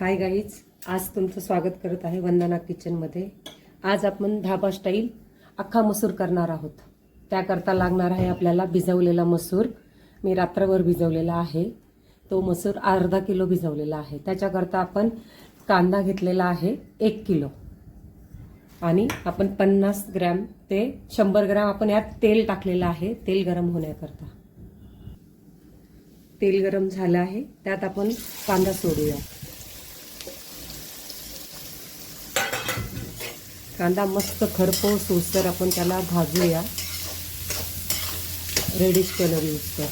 Hi guys आज तुमचं स्वागत करत आहे वंदना किचनमध्ये आज आपण धाबा स्टाईल अख्खा मसूर करणार आहोत. त्याकरता लागणार आहे आपल्याला भिजवलेला मसूर. मी रात्रभर भिजवलेला आहे. तो मसूर अर्धा किलो भिजवलेला आहे. त्याच्याकरता आपण कांदा घेतलेला आहे एक किलो. आणि आपण पन्नास ग्रॅम ते शंभर ग्रॅम आपण यात तेल टाकलेलं आहे. तेल गरम होण्याकरता. तेल गरम झालं आहे. त्यात आपण कांदा सोडूया. कांदा मस्त खरपूस उसर आपण त्याला भाजूया. रेडिश कलर यूज कर.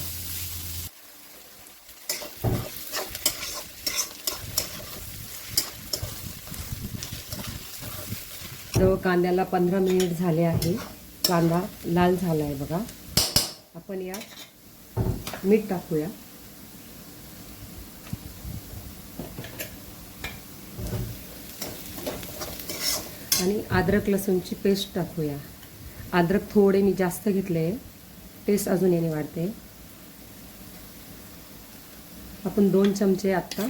कांद्याला पंधरा मिनिट झाले आहे. कांदा लाल झाला आहे बघा. आपण या मीठ टाकूया. आणि अद्रक लसूणची पेस्ट टाकूया. अद्रक थोडे मी जास्त घेतले. टेस्ट अजून येणे वाढते. आपण दोन चमचे आत्ता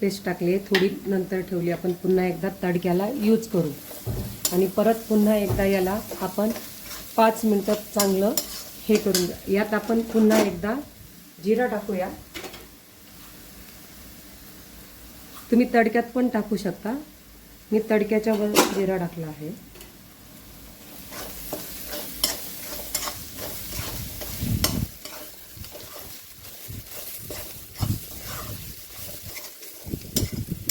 पेस्ट टाकले थोडी नंतर ठेवली. आपण पुन्हा एकदा तडक्याला यूज करू. आणि परत पुन्हा एकदा याला आपण पाच मिनटं चांगलं हे करून यात आपण पुन्हा एकदा जिरा टाकूया. तुम्ही तडक्यात पण टाकू शकता. मी तडक्याच्या वर जिरा टाकला आहे.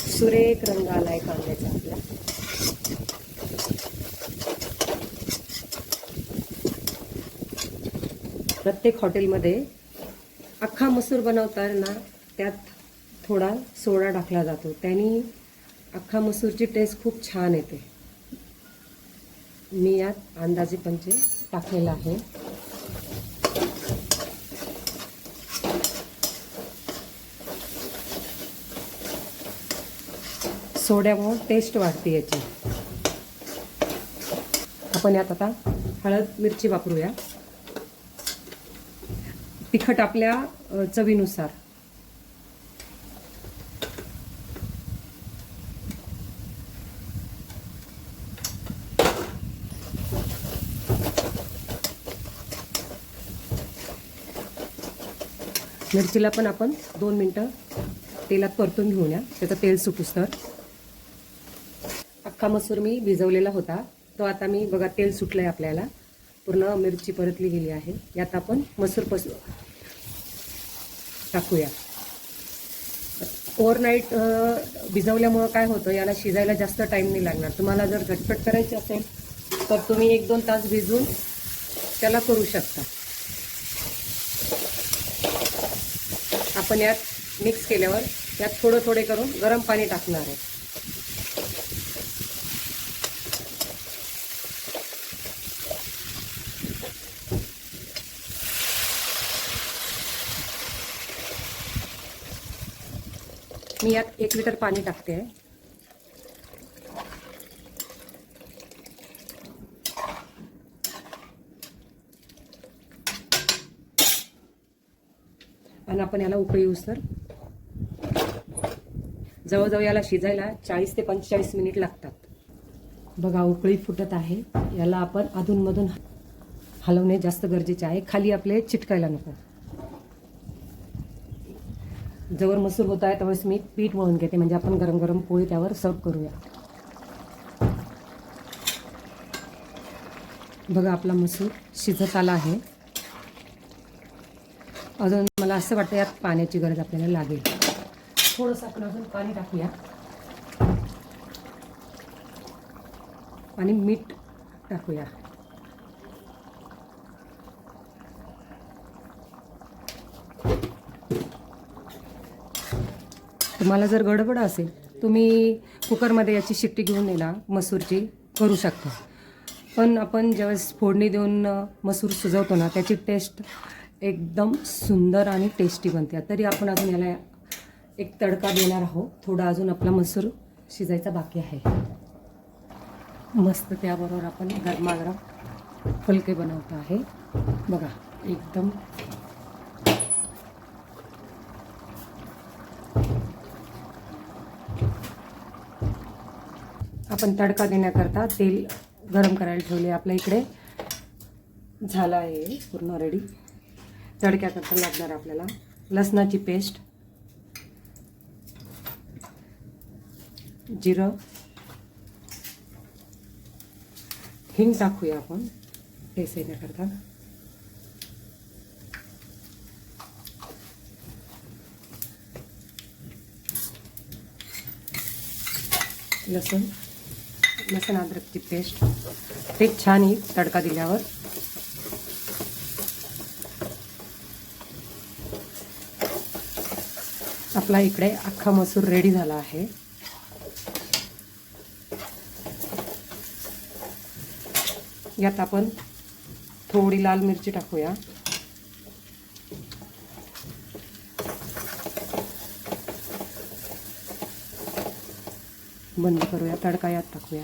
सुरेख रंग आहे कांद्याचा आपला. प्रत्येक हॉटेलमध्ये अख्खा मसूर बनवताना त्यात थोडा सोडा टाकला जातो. त्यांनी अख्खा मसूरची टेस्ट खूप छान येते. मी यात अंदाजे पंचे टाकलेला आहे. सोड्यामुळं टेस्ट वाढते याची. आपण यात आता हळद मिरची वापरूया. तिखट आपल्या चवीनुसार. मिरचीला पण आपण दोन मिनटं तेलात परतून घेऊया. त्याचं तेल सुटूस तर. अख्खा मसूर मी भिजवलेला होता. तो आता मी बघा तेल सुटलं आहे आपल्याला. पूर्ण मिरची परतली गेली आहे. यात आपण मसूर पस टाकूया. ओव्हरनाईट भिजवल्यामुळं काय होतं याला शिजायला जास्त टाईम नाही लागणार. तुम्हाला जर झटपट करायची असेल तर तुम्ही एक दोन तास भिजून त्याला करू शकता. आपण यात मिक्स केल्यावर यात थोडं थोडे करून गरम पाणी टाकणार आहे. मी यात एक लिटर पाणी टाकते. आहे आणि आपण याला उकळी उसर जवळजवळ याला शिजायला चाळीस ते पंचेचाळीस मिनिट लागतात. बघा उकळी फुटत आहे. याला आपण अधूनमधून हलवणे जास्त गरजेचे आहे. खाली आपले चिटकायला नको. जवळ मसूर होत आहे त्यावेळेस मी पीठ मळून घेते. म्हणजे आपण गरम गरम पोळी त्यावर सर्व करूया. बघा आपला मसूर शिजत आला आहे. अजून मला असं वाटतं यात पाण्याची गरज आपल्याला लागेल. थोडंसं आपण अजून पाणी टाकूया. आणि मीठ टाकूया. तुम्हाला जर गडबड असेल तुम्ही कुकरमध्ये याची शिट्टी घेऊन येणार मसूरची करू शकता. पण आपण ज्यावेळेस फोडणी देऊन मसूर सुजवतो ना त्याची टेस्ट एकदम सुंदर आणि टेस्टी बनते. तरी आपण अजून याला एक तडका देणार आहोत. थोडा अजून आपला मसूर शिजायचा बाकी आहे. मस्त त्याबरोबर आपण गरमागरम फुलके बनवतो आहे. बघा एकदम आपण तडका देण्याकरता तेल गरम करायला ठेवले. आपल्या इकडे झालं आहे पूर्ण रेडी तडक्याकरता लागणार आपल्याला. लसणाची पेस्ट. जिरं. हिंग टाकूया आपण. टेस्ट येण्याकरता. लसूण. लसूण अद्रकची पेस्ट. ते छान येईल तडका दिल्यावर. आपला इकडे अख्खा मसूर रेडी झाला आहे. यात आपण थोडी लाल मिरची टाकूया. बंद करूया तडका यात टाकूया.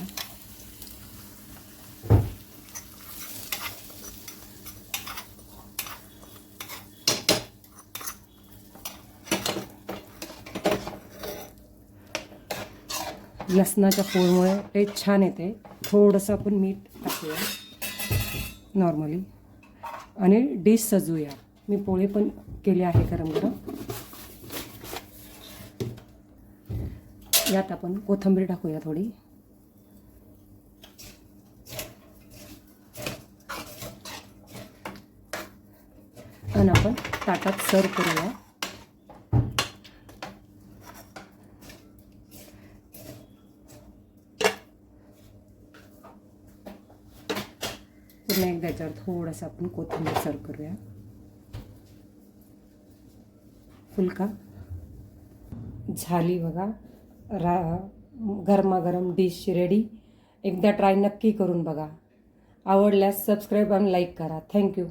लसणाच्या पोळमुळे टेस्ट छान येते. थोडंसं आपण मीठ टाकूया. नॉर्मली आणि डिश सजवूया. मी पोळे पण केले आहे गरम गरम. यात आपण कोथिंबीर टाकूया थोडी. आणि आपण ताटात सर्व करूया. पुन्हा एकदा याच्यावर थोडंसं आपण कोथिंबीर सर्व करूया. फुलका. झाली बघा. रा गरमागरम डिश रेडी एकदा ट्राय नक्की करून बघा. आवडल्यास सबस्क्राईब आणि लाईक करा. थँक्यू